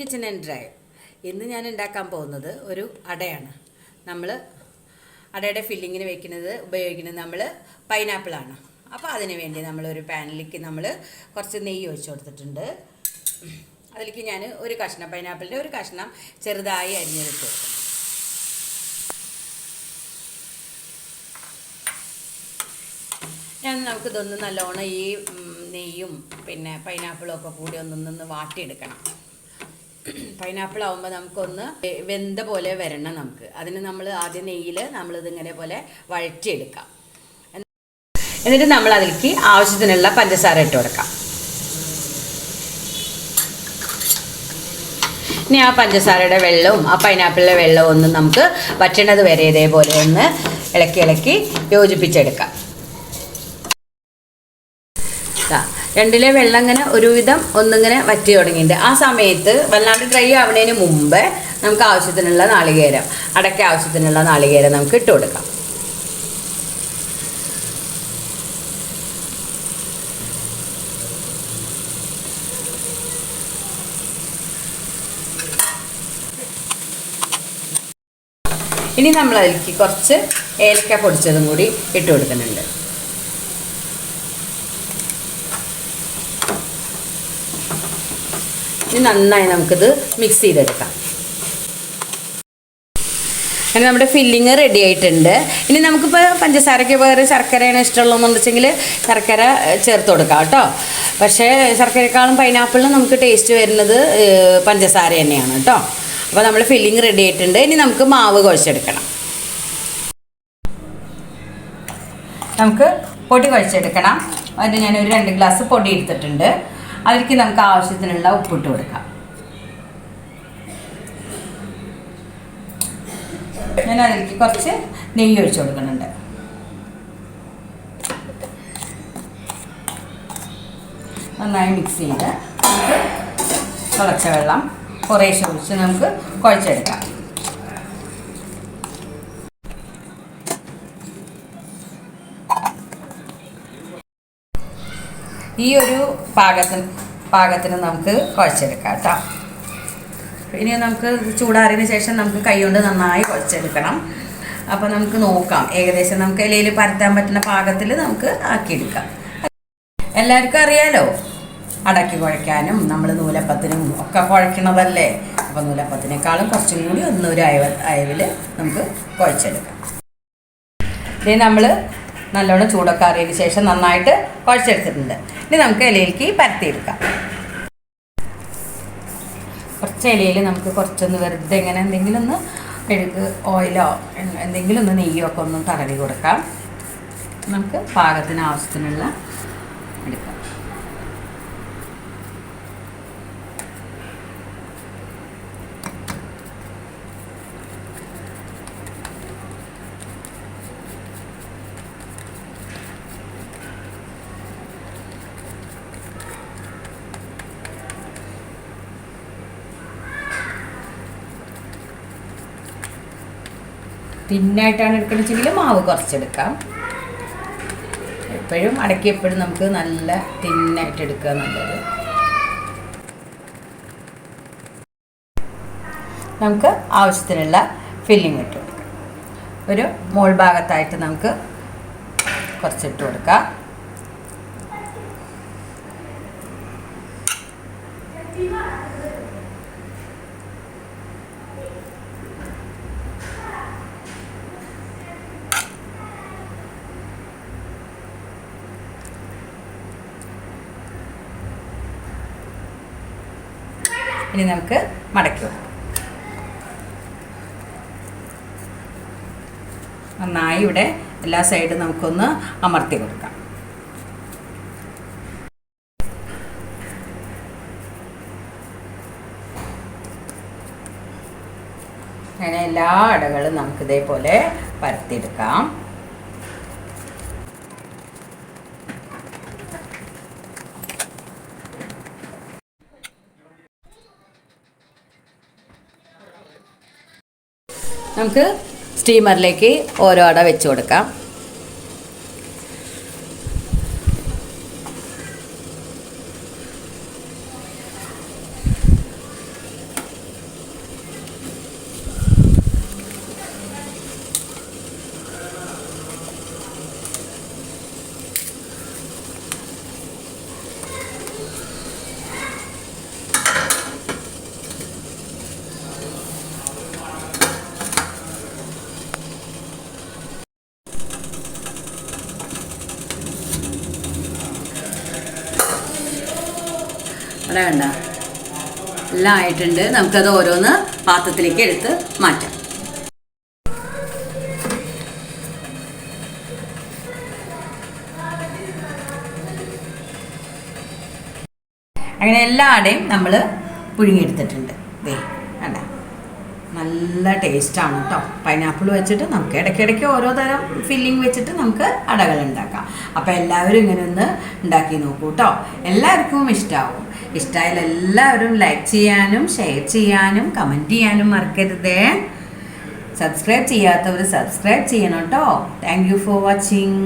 Kitchen and drive ഇന്ന് ഞാൻ ഉണ്ടാക്കാൻ പോകുന്നത് ഒരു അടയാണ്. നമ്മൾ അടയുടെ ഫില്ലിങ്ങിന് വെക്കുന്നത് ഉപയോഗിക്കുന്നത് നമ്മൾ പൈനാപ്പിളാണ് അപ്പോൾ അതിന് വേണ്ടി നമ്മളൊരു പാനിലേക്ക് നമ്മൾ കുറച്ച് നെയ്യ് ഒഴിച്ചു കൊടുത്തിട്ടുണ്ട്. അതിലേക്ക് ഞാൻ ഒരു കഷ്ണം പൈനാപ്പിളിന്റെ ഒരു കഷ്ണം ചെറുതായി അരിഞ്ഞെടുത്ത്. ഞാൻ നമുക്ക് ഇതൊന്ന് നല്ലോണം ഈ നെയ്യും പിന്നെ പൈനാപ്പിളും ഒക്കെ കൂടി ഒന്നൊന്ന് വാട്ടിയെടുക്കണം. പൈനാപ്പിൾ ആവുമ്പോൾ നമുക്കൊന്ന് വെന്ത പോലെ വരണം നമുക്ക്. അതിന് നമ്മൾ ആദ്യം നെയ്യിൽ നമ്മളിതിങ്ങനെ പോലെ വഴറ്റിയെടുക്കാം. എന്നിട്ട് നമ്മൾ അതിലേക്ക് ആവശ്യത്തിനുള്ള പഞ്ചസാര ഇട്ട് കൊടുക്കാം. ഇനി ആ പഞ്ചസാരയുടെ വെള്ളവും ആ പൈനാപ്പിളിലെ വെള്ളവും ഒന്നും നമുക്ക് വറ്റണത് വരെ ഇതേപോലെ ഒന്ന് ഇളക്കി ഇളക്കി യോജിപ്പിച്ചെടുക്കാം ദാ, രണ്ടിലെ വെള്ളം ഇങ്ങനെ ഒരുവിധം ഒന്നിങ്ങനെ വറ്റി തുടങ്ങിയിട്ടുണ്ട്. ആ സമയത്ത് വല്ലാണ്ട് ഡ്രൈ ആവുന്നതിന് മുമ്പേ നമുക്ക് ആവശ്യത്തിനുള്ള നാളികേരം അടയ്ക്ക ആവശ്യത്തിനുള്ള നാളികേരം നമുക്ക് ഇട്ട് കൊടുക്കാം. ഇനി നമ്മൾ അതിലേക്ക് കുറച്ച് ഏലക്ക പൊടിച്ചതും കൂടി ഇട്ട് കൊടുക്കുന്നുണ്ട്. ഇനി നന്നായി നമുക്കിത് മിക്സ് ചെയ്തെടുക്കാം. അങ്ങനെ നമ്മുടെ ഫില്ലിങ് റെഡി ആയിട്ടുണ്ട്. ഇനി നമുക്കിപ്പോൾ പഞ്ചസാരയ്ക്ക് വേറെ ശർക്കരയാണ് ഇഷ്ടമുള്ളതെന്നുണ്ടെങ്കിൽ ശർക്കര ചേർത്ത് കൊടുക്കാം കേട്ടോ. പക്ഷേ ശർക്കരക്കാളും പൈനാപ്പിളിനും നമുക്ക് ടേസ്റ്റ് വരുന്നത് പഞ്ചസാര തന്നെയാണ് കേട്ടോ. അപ്പോൾ നമ്മൾ ഫില്ലിങ് റെഡി ആയിട്ടുണ്ട്. ഇനി നമുക്ക് മാവ് കുഴച്ചെടുക്കണം. നമുക്ക് പൊടി കുഴച്ചെടുക്കണം. അതിന് ഞാനൊരു രണ്ട് ഗ്ലാസ് പൊടി എടുത്തിട്ടുണ്ട്. അതിലേക്ക് നമുക്ക് ആവശ്യത്തിനുള്ള ഉപ്പിട്ട് കൊടുക്കാം. ഞാൻ അതിലേക്ക് കുറച്ച് നെയ്യ് ഒഴിച്ചു കൊടുക്കുന്നുണ്ട്. നന്നായി മിക്സ് ചെയ്ത് നമുക്ക് തിളച്ച വെള്ളം കുറേശ്ശെ ഒഴിച്ച് നമുക്ക് കുഴച്ചെടുക്കാം. ഈ ഒരു പാകത്തിന് പാകത്തിന് നമുക്ക് കുഴച്ചെടുക്കാം കേട്ടോ ഇനി നമുക്ക് ചൂടാറിയതിന് ശേഷം നമുക്ക് കൈകൊണ്ട് നന്നായി കുഴച്ചെടുക്കണം. അപ്പോൾ നമുക്ക് നോക്കാം. ഏകദേശം നമുക്ക് ഇലയിൽ പരത്താൻ പറ്റുന്ന പാകത്തിൽ നമുക്ക് ആക്കിയെടുക്കാം. എല്ലാവർക്കും അറിയാലോ? അടക്കി കുഴയ്ക്കാനും നമ്മൾ നൂലപ്പത്തിനും ഒക്കെ കുഴക്കണതല്ലേ അപ്പോൾ നൂലപ്പത്തിനേക്കാളും കുറച്ചും കൂടി ഒന്നൊരു അയവ അയവിൽ നമുക്ക് കുഴച്ചെടുക്കാം. ഇനി നമ്മൾ നല്ലോണം ചൂടൊക്കെ അറിയതിന് ശേഷം നന്നായിട്ട് കുഴച്ചെടുത്തിട്ടുണ്ട്. ഇനി നമുക്ക് ഇലയിലേക്ക് പരത്തിയെടുക്കാം. കുറച്ച് ഇലയിൽ നമുക്ക് കുറച്ചൊന്ന് വെറുതെ ഇങ്ങനെ എന്തെങ്കിലും ഒന്ന് മെഴുക് ഓയിലോ എന്തെങ്കിലും ഒന്ന് നെയ്യോ ഒക്കെ ഒന്ന് തടവി കൊടുക്കാം. നമുക്ക് പാകത്തിന് ആവശ്യത്തിനുള്ള എടുക്കാം. തിന്നായിട്ടാണ് എടുക്കണമെങ്കിൽ മാവ് കുറച്ചെടുക്കാം. എപ്പോഴും അടക്കി എപ്പോഴും നമുക്ക് നല്ല തിന്നായിട്ട് എടുക്കുക നല്ലത്. നമുക്ക് ആവശ്യത്തിനുള്ള ഫില്ലിംഗ് ഇട്ട്. കൊടുക്കാം ഒരു മോൾ ഭാഗത്തായിട്ട് നമുക്ക് കുറച്ചിട്ട് കൊടുക്കാം. ഇനി നമുക്ക് മടക്കി വെക്കാം. നന്നായി ഇവിടെ എല്ലാ സൈഡും നമുക്കൊന്ന് അമർത്തി കൊടുക്കാം. അങ്ങനെ എല്ലാ അടകളും നമുക്ക് ഇതേപോലെ പരത്തിയെടുക്കാം. നമുക്ക് സ്റ്റീമറിലേക്ക് ഓരോ അട വെച്ച് കൊടുക്കാം. അട വേണ്ട എല്ലാം ആയിട്ടുണ്ട്. നമുക്കത് ഓരോന്ന് പാത്രത്തിലേക്ക് എടുത്ത് മാറ്റാം. അങ്ങനെ എല്ലാ അടയും നമ്മൾ പുഴുങ്ങിയെടുത്തിട്ടുണ്ട്. ദേ അല്ല നല്ല ടേസ്റ്റാണ് കേട്ടോ പൈനാപ്പിൾ വെച്ചിട്ട് നമുക്ക് ഇടയ്ക്കിടയ്ക്ക് ഓരോ തരം ഫില്ലിംഗ് വെച്ചിട്ട് നമുക്ക് അടകൾ ഉണ്ടാക്കാം. അപ്പോൾ എല്ലാവരും ഇങ്ങനെ ഒന്ന് ഉണ്ടാക്കി നോക്കൂ കേട്ടോ എല്ലാവർക്കും ഇഷ്ടമാവും ഇഷ്ടമായാൽ എല്ലാവരും ലൈക്ക് ചെയ്യാനും ഷെയർ ചെയ്യാനും കമന്റ് ചെയ്യാനും മറക്കരുതേ. സബ്സ്ക്രൈബ് ചെയ്യാത്തവർ സബ്സ്ക്രൈബ് ചെയ്യണം കേട്ടോ താങ്ക് യു ഫോർ വാച്ചിങ്